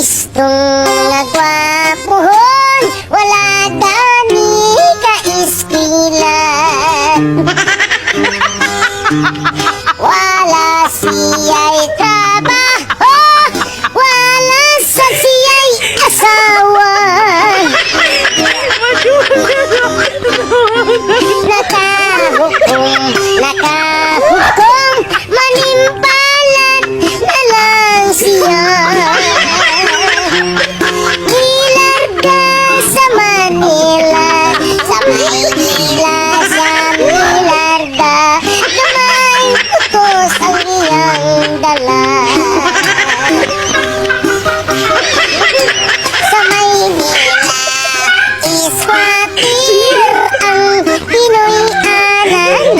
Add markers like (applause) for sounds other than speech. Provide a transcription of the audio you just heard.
Itong nagwapuhon, wala dani kaiskilan. Wala (laughs) sa Maynila, sa Milarda, Gamay putos ang iyang dala. Sa Maynila, iswatir ang Pinoy anan.